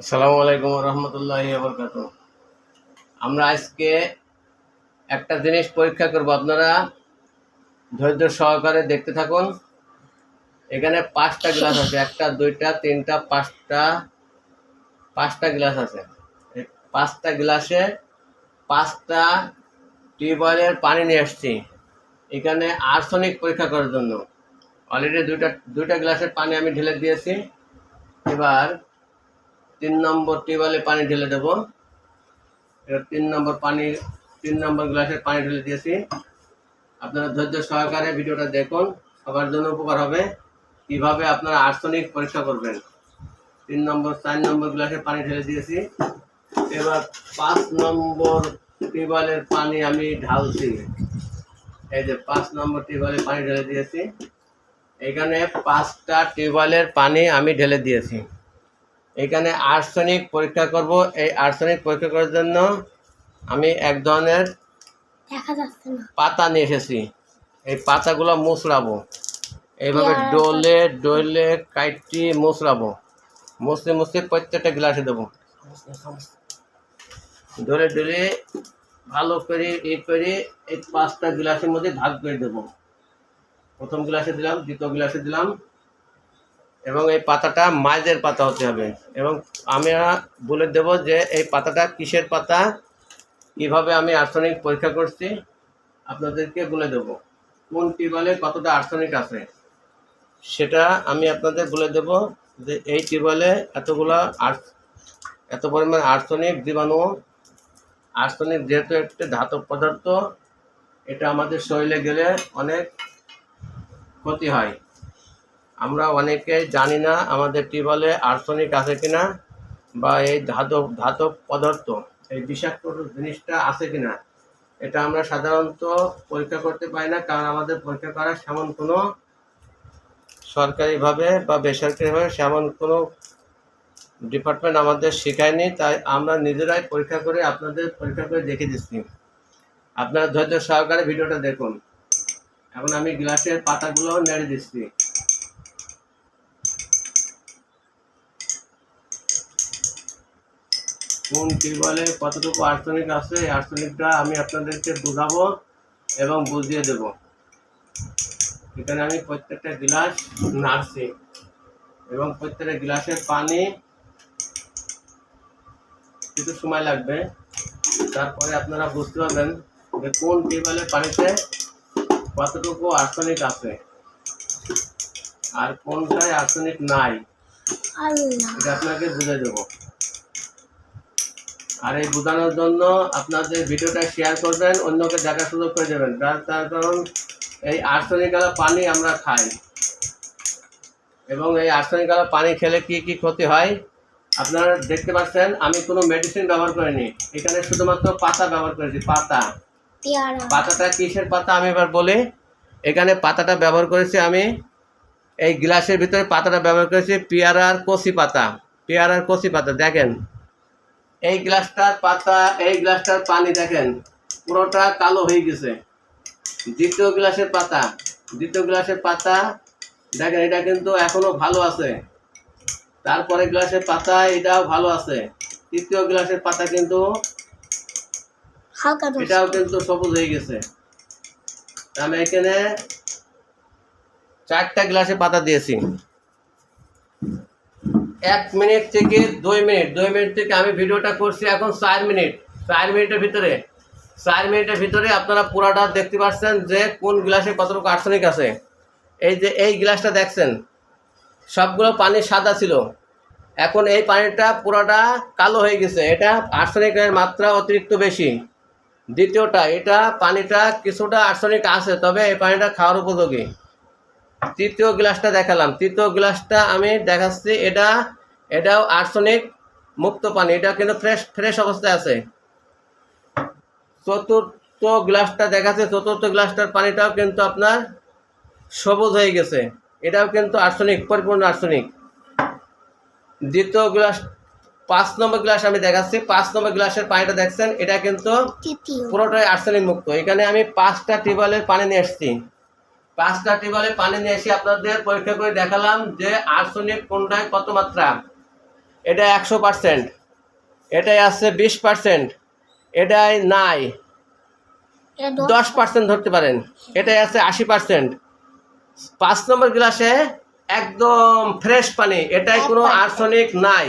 আসসালামু আলাইকুম রহমতুল্লাহ বরকাত আমরা আজকে একটা জিনিস পরীক্ষা করব। আপনারা ধৈর্য সহকারে দেখতে থাকুন। এখানে পাঁচটা গ্লাস আছে। একটা, দুইটা, তিনটা, পাঁচটা পাঁচটা গ্লাস আছে। পাঁচটা গ্লাসে পাঁচটা টিউবওয়েলের পানি নিয়ে আসছি। এখানে আর্সনিক পরীক্ষা করার জন্য। অলরেডি দুইটা দুইটা গ্লাসের পানি আমি ঢেলে দিয়েছি। এবার তিন নম্বর টিউবওয়েলে পানি ঢেলে দেবো। এবার তিন নম্বর পানি, তিন নম্বর গ্লাসের পানি ঢেলে দিয়েছি। আপনারা ধৈর্য সহকারে ভিডিওটা দেখুন, সবার জন্য উপকার হবে। কীভাবে আপনারা আর্সনিক পরীক্ষা করবেন? তিন নম্বর, চার নম্বর গ্লাসে পানি ঢেলে দিয়েছি। এবার পাঁচ নম্বর টিউবওয়েলের পানি আমি ঢালছি। এই যে পাঁচ নম্বর টিউবওয়েলে পানি ঢেলে দিয়েছি। এখানে পাঁচটা টিউবওয়েলের পানি আমি ঢেলে দিয়েছি। এখানে আর্সেনিক পরীক্ষা করব। এই আর্সেনিক পরীক্ষা করার জন্য আমি এক ধরনের পাতা নিয়ে এসেছি। এই পাতাগুলো মুছড়াবো এইভাবে ডলে ডলে কাইটি মুছড়াবো মুছতে মুছতে প্রত্যেকটা গ্লাসে দেবো। ডলে ডলে ভালো করে এই করে এই পাঁচটা গ্লাসের মধ্যে ভাগ করে দেবো। প্রথম গ্লাসে দিলাম দ্বিতীয় গ্লাসে দিলাম। এবং এই পাতাটা মাঝের পাতা হতে হবে। এবং আমি বলে দেব যে এই পাতাটা কিসের পাতা, কীভাবে আমি আর্সেনিক পরীক্ষা করছি, আপনাদেরকে বলে দেব। কোন টিউবওয়েলে কতটা আর্সনিক আছে, সেটা আমি আপনাদের বলে দেব যে এই টিউবওয়েলে এতগুলা আর্স, এত পরিমাণ আর্সেনিক জীবাণু, আর্সেনিক যেহেতু একটা ধাতব পদার্থ, এটা আমাদের শরীরে গেলে অনেক ক্ষতি হয়। আমরা অনেকে জানি না আমাদের টিউবওয়েলে আর্সেনিক আছে কিনা বা এই ধাতব ধাতব পদার্থ, এই বিষাক্ত জিনিসটা আছে কিনা, এটা আমরা সাধারণত পরীক্ষা করতে পারি না, কারণ আমাদের পরীক্ষা করার সেমন কোনো সরকারিভাবে বা বেসরকারিভাবে সেমন কোনো ডিপার্টমেন্ট আমাদের শেখায়নি, তাই আমরা নিজেরাই পরীক্ষা করে আপনাদের পরীক্ষা করে দেখে দিচ্ছি। আপনারা ধৈর্য সহকারে ভিডিওটা দেখুন। এখন আমি গ্লাসের পাতাগুলো নেড়ে দিচ্ছি। কোন টিউবওয়েলে কতটুকু আর্সেনিক আছে এই আর্সেনিকটা আমি আপনাদেরকে বোঝাবো এবং বুঝিয়ে দেব। এখানে আমি প্রত্যেকটা গ্লাস নাড়ছি এবং প্রত্যেকটা গ্লাসের পানি কিছু সময় লাগবে। তারপরে আপনারা বুঝতে পারবেন যে কোন টিউবওয়েলের পানিতে কতটুকু আর্সেনিক আছে আর কোনটায় আর্সেনিক নাই। এটা আপনাকে বুঝে দেবো। আর এই বোঝানোর জন্য আপনাদের ভিডিওটা শেয়ার করবেন অন্যকে দেখার সুযোগ করে দেবেন। তার তার কারণ এই আর্সেনিক আলা পানি আমরা খাই। এবং এই আর্সেনিক আলা পানি খেলে কি কি ক্ষতি হয়? আপনারা দেখতে পাচ্ছেন আমি কোনো মেডিসিন ব্যবহার করিনি। এখানে শুধুমাত্র পাতা ব্যবহার করেছি পাতা। পাতাটা কিসের পাতা? আমি এবার বলি। এখানে পাতাটা ব্যবহার করেছি আমি এই গ্লাসের ভিতরে পাতাটা ব্যবহার করেছি পেয়ারার কচি পাতা। পেয়ারার কচি পাতা দেখেন। এই গ্লাসটার পাতা এই গ্লাসটার পানি দেখেন পুরোটা কালো হয়ে গেছে। দ্বিতীয় গ্লাসের পাতা দ্বিতীয় গ্লাসের পাতা দেখেন এটা কিন্তু এখনও ভালো আছে। তারপরে গ্লাসের পাতা এটাও ভালো আছে। তৃতীয় গ্লাসের পাতা কিন্তু এটাও কিন্তু সবুজ হয়ে গেছে। আমি এখানে চারটা গ্লাসে পাতা দিয়েছি। এক মিনিট থেকে দুই মিনিট দুই মিনিট থেকে আমি ভিডিওটা করছি এখন চার মিনিট। চার মিনিটের ভিতরে, চার মিনিটের ভিতরে আপনারা পুরাটা দেখতে পাচ্ছেন যে কোন গ্লাসে কতটুকু আর্সেনিক আছে। এই যে এই গ্লাসটা দেখছেন, সবগুলো পানি সাদা ছিল। এখন এই পানিটা পুরাটা কালো হয়ে গেছে। এটা আর্সেনিকের মাত্রা অতিরিক্ত বেশি। দ্বিতীয়টা, এটা পানিটা কিছুটা আর্সেনিক আছে, তবে এই পানিটা খাওয়ার উপযোগী। তৃতীয় গ্লাসটা দেখালাম। তৃতীয় গ্লাসটা আমি দেখাচ্ছি এটা এটাও আর্সেনিক মুক্ত পানি এটা কিন্তু ফ্রেশ ফ্রেশ অবস্থায় আছে। চতুর্থ গ্লাসটা দেখাচ্ছে চতুর্থ গ্লাসটার পানিটাও কিন্তু আপনার সবুজ হয়ে গেছে। এটাও কিন্তু আর্সেনিক পরিপূর্ণ আর্সেনিক। দ্বিতীয় গ্লাস পাঁচ নম্বর গ্লাস আমি দেখাচ্ছি পাঁচ নম্বর গ্লাসের পানিটা দেখছেন এটা কিন্তু পুরোটাই আর্সেনিক মুক্ত। এখানে আমি পাঁচটা টিউবওয়েলের পানি নিয়ে এসেছি। পাঁচটা টিউবওয়েলের পানি নিয়ে এসে আপনাদের পরীক্ষা করে দেখালাম যে আর্সেনিক কোনটায় কত মাত্রা। এটা একশো পার্সেন্ট। এটাই আছে বিশ পার্সেন্ট। এটাই নাই। দশ পার্সেন্ট ধরতে পারেন। এটাই আছে আশি পার্সেন্ট। পাঁচ নম্বর গ্লাসে একদম ফ্রেশ পানি। এটাই কোনো 1% আর্সনিক নাই।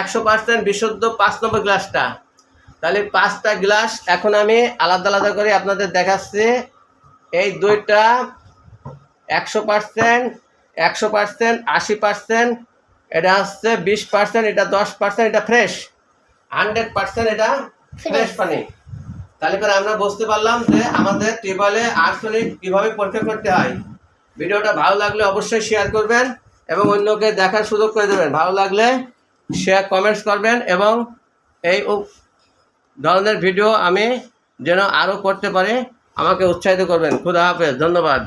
একশো পার্সেন্ট বিশুদ্ধ পাঁচ নম্বর গ্লাসটা। তাহলে পাঁচটা গ্লাস এখন আমি আলাদা আলাদা করে আপনাদের দেখাচ্ছি। এই দুইটা একশো পার্সেন্ট একশো পার্সেন্ট আশি পার্সেন্ট এটা হচ্ছে বিশ পার্সেন্ট এটা দশ পার্সেন্ট এটা ফ্রেশ। হান্ড্রেড পার্সেন্ট এটা ফ্রেশ। পানি। তাহলে করে আমরা বুঝতে পারলাম যে আমাদের টিউবওয়েলে আর্সেনিক কীভাবে পরীক্ষা করতে হয়। ভিডিওটা ভালো লাগলে অবশ্যই শেয়ার করবেন এবং অন্যকে দেখার সুযোগ করে দেবেন। ভালো লাগলে শেয়ার কমেন্টস করবেন এবং এই ধরনের ভিডিও আমি যেন আরও করতে পারি। আমাকে উৎসাহিত করবেন। খুদা হাফেজ ধন্যবাদ।